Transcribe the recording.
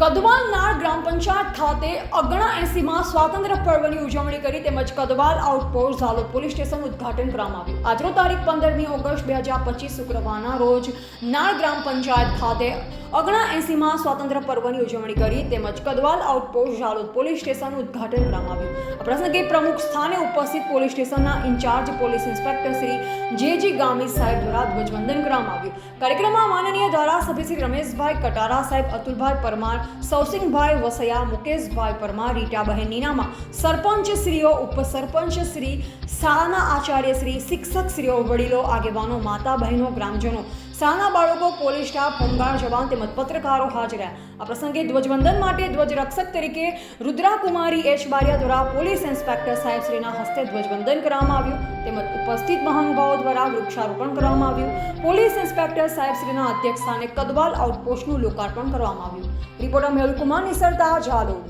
કદવાલ નાળ ગ્રામ પંચાયત ખાતે અગણા એસીમાં સ્વાતંત્ર્ય પર્વની ઉજવણી કરી તેમજ કદવાલ આઉટપોસ્ટ ઝાલો પોલીસ સ્ટેશન ઉદ્ઘાટન કરવામાં આવ્યું. આજનો તારીખ પંદરમી ઓગસ્ટ બે હજાર પચીસ શુક્રવારના રોજ નાળ ગ્રામ પંચાયત ખાતે અગણા એસીમાં સ્વાતંત્ર્ય પર્વની ઉજવણી કરી તેમજ કદવાલ આઉટપોસ્ટ ઝાલોદ પોલીસ સ્ટેશનનું ઉદ્ઘાટન કરવામાં આવ્યું આ પ્રસંગે પ્રમુખ સ્થાને ઉપસ્થિત પોલીસ સ્ટેશનના ઇન્ચાર્જ પોલીસ ઇન્સ્પેક્ટર શ્રી જે જી ગામી સાહેબ દ્વારા ધ્વજવંદન કરવામાં આવ્યું કાર્યક્રમમાં માનનીય ધારાસભ્ય શ્રી રમેશભાઈ કટારા સાહેબ, અતુલભાઈ પરમાર સૌસિંગભાઈ વસૈયા, મુકેશભાઈ પરમાર, રીટાબહેન નીનામા સરપંચ શ્રીઓ, ઉપસરપંચ શ્રી શાળાના આચાર્ય શ્રી શિક્ષક શ્રીઓ વડીલો, આગેવાનો માતા બહેનો ગ્રામજનો શાળાના બાળકો, પોલીસ સ્ટાફ, હોમગાર્ડ જવાન તેમજ પત્રકારો હાજર રહ્યા. આ પ્રસંગે ધ્વજવંદન માટે ધ્વજરક્ષક તરીકે રુદ્રાકુમારી એચ. બારિયા દ્વારા પોલીસ ઇન્સ્પેક્ટર સાહેબ શ્રીના હસ્તે ધ્વજવંદન કરવામાં આવ્યું. તેમજ ઉપસ્થિત મહાનુભાવો દ્વારા વૃક્ષારોપણ કરવામાં આવ્યું. પોલીસ ઇન્સ્પેક્ટર સાહેબ શ્રીના અધ્યક્ષ સ્થાને કદવાલ આઉટપોસ્ટનું લોકાર્પણ કરવામાં આવ્યું. રિપોર્ટર મેહુલ કુમાર નિસરતા જાલોદ